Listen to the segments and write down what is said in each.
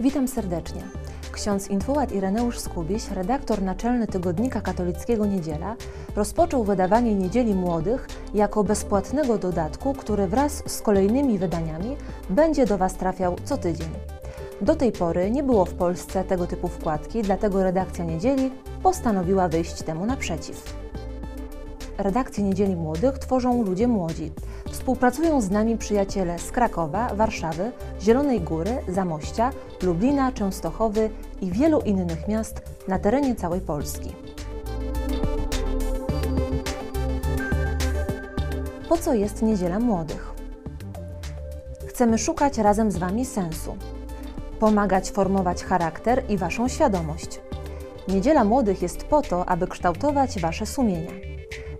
Witam serdecznie. Ksiądz infułat Ireneusz Skubiś, redaktor naczelny tygodnika katolickiego Niedziela, rozpoczął wydawanie Niedzieli Młodych jako bezpłatnego dodatku, który wraz z kolejnymi wydaniami będzie do Was trafiał co tydzień. Do tej pory nie było w Polsce tego typu wkładki, dlatego redakcja Niedzieli postanowiła wyjść temu naprzeciw. Redakcję Niedzieli Młodych tworzą ludzie młodzi. Współpracują z nami przyjaciele z Krakowa, Warszawy, Zielonej Góry, Zamościa, Lublina, Częstochowy i wielu innych miast na terenie całej Polski. Po co jest Niedziela Młodych? Chcemy szukać razem z Wami sensu, pomagać formować charakter i Waszą świadomość. Niedziela Młodych jest po to, aby kształtować Wasze sumienia.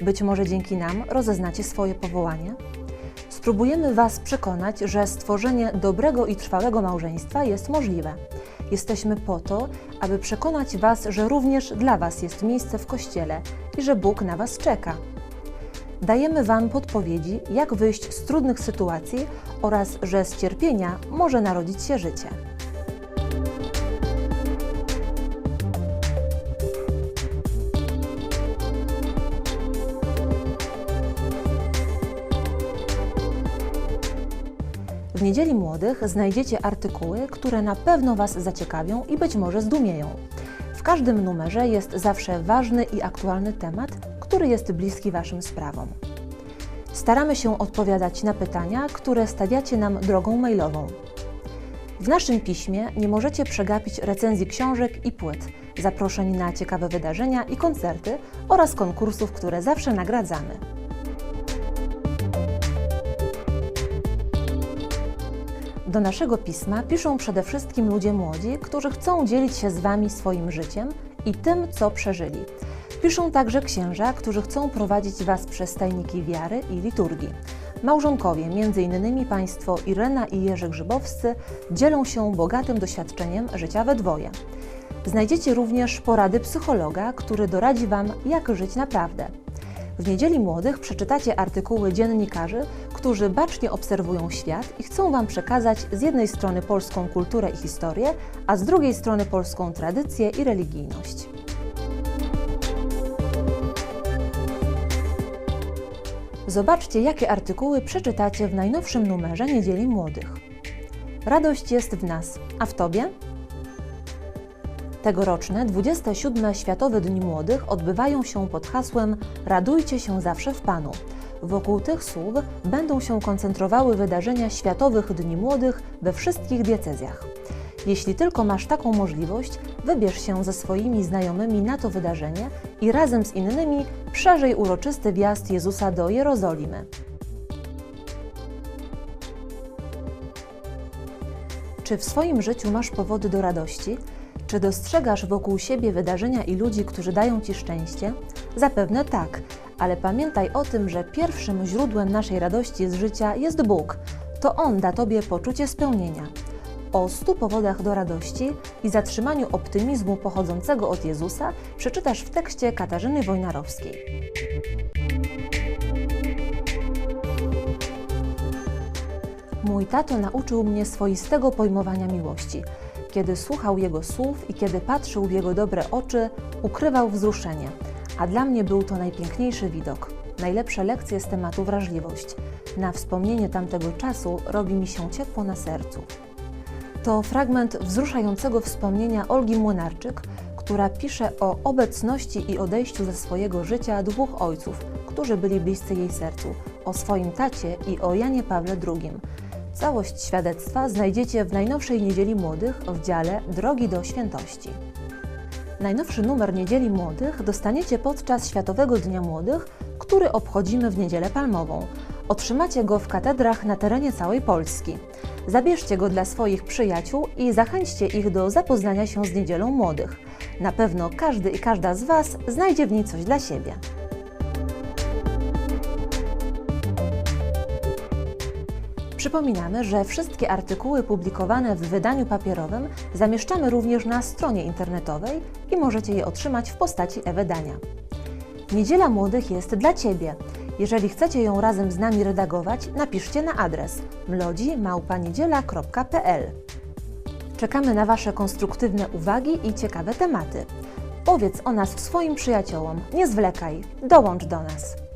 Być może dzięki nam rozeznacie swoje powołanie? Spróbujemy Was przekonać, że stworzenie dobrego i trwałego małżeństwa jest możliwe. Jesteśmy po to, aby przekonać Was, że również dla Was jest miejsce w Kościele i że Bóg na Was czeka. Dajemy Wam podpowiedzi, jak wyjść z trudnych sytuacji oraz, że z cierpienia może narodzić się życie. W Niedzieli Młodych znajdziecie artykuły, które na pewno Was zaciekawią i być może zdumieją. W każdym numerze jest zawsze ważny i aktualny temat, który jest bliski Waszym sprawom. Staramy się odpowiadać na pytania, które stawiacie nam drogą mailową. W naszym piśmie nie możecie przegapić recenzji książek i płyt, zaproszeń na ciekawe wydarzenia i koncerty oraz konkursów, które zawsze nagradzamy. Do naszego pisma piszą przede wszystkim ludzie młodzi, którzy chcą dzielić się z Wami swoim życiem i tym, co przeżyli. Piszą także księża, którzy chcą prowadzić Was przez tajniki wiary i liturgii. Małżonkowie, m.in. państwo Irena i Jerzy Grzybowscy, dzielą się bogatym doświadczeniem życia we dwoje. Znajdziecie również porady psychologa, który doradzi Wam, jak żyć naprawdę. W Niedzieli Młodych przeczytacie artykuły dziennikarzy, którzy bacznie obserwują świat i chcą Wam przekazać z jednej strony polską kulturę i historię, a z drugiej strony polską tradycję i religijność. Zobaczcie, jakie artykuły przeczytacie w najnowszym numerze Niedzieli Młodych. Radość jest w nas, a w Tobie? Tegoroczne 27 Światowe Dni Młodych odbywają się pod hasłem Radujcie się zawsze w Panu. Wokół tych słów będą się koncentrowały wydarzenia Światowych Dni Młodych we wszystkich diecezjach. Jeśli tylko masz taką możliwość, wybierz się ze swoimi znajomymi na to wydarzenie i razem z innymi przeżyj uroczysty wjazd Jezusa do Jerozolimy. Czy w swoim życiu masz powody do radości? Czy dostrzegasz wokół siebie wydarzenia i ludzi, którzy dają Ci szczęście? Zapewne tak, ale pamiętaj o tym, że pierwszym źródłem naszej radości z życia jest Bóg. To On da Tobie poczucie spełnienia. O stu powodach do radości i zatrzymaniu optymizmu pochodzącego od Jezusa przeczytasz w tekście Katarzyny Wojnarowskiej. Mój tato nauczył mnie swoistego pojmowania miłości. Kiedy słuchał jego słów i kiedy patrzył w jego dobre oczy, ukrywał wzruszenie, a dla mnie był to najpiękniejszy widok. Najlepsze lekcje z tematu wrażliwość. Na wspomnienie tamtego czasu robi mi się ciepło na sercu. To fragment wzruszającego wspomnienia Olgi Młynarczyk, która pisze o obecności i odejściu ze swojego życia dwóch ojców, którzy byli bliscy jej sercu, o swoim tacie i o Janie Pawle II. Całość świadectwa znajdziecie w najnowszej Niedzieli Młodych w dziale Drogi do Świętości. Najnowszy numer Niedzieli Młodych dostaniecie podczas Światowego Dnia Młodych, który obchodzimy w Niedzielę Palmową. Otrzymacie go w katedrach na terenie całej Polski. Zabierzcie go dla swoich przyjaciół i zachęćcie ich do zapoznania się z Niedzielą Młodych. Na pewno każdy i każda z Was znajdzie w niej coś dla siebie. Przypominamy, że wszystkie artykuły publikowane w wydaniu papierowym zamieszczamy również na stronie internetowej i możecie je otrzymać w postaci e-wydania. Niedziela Młodych jest dla Ciebie. Jeżeli chcecie ją razem z nami redagować, napiszcie na adres mlodzi.niedziela.pl Czekamy na Wasze konstruktywne uwagi i ciekawe tematy. Powiedz o nas swoim przyjaciołom, nie zwlekaj, dołącz do nas.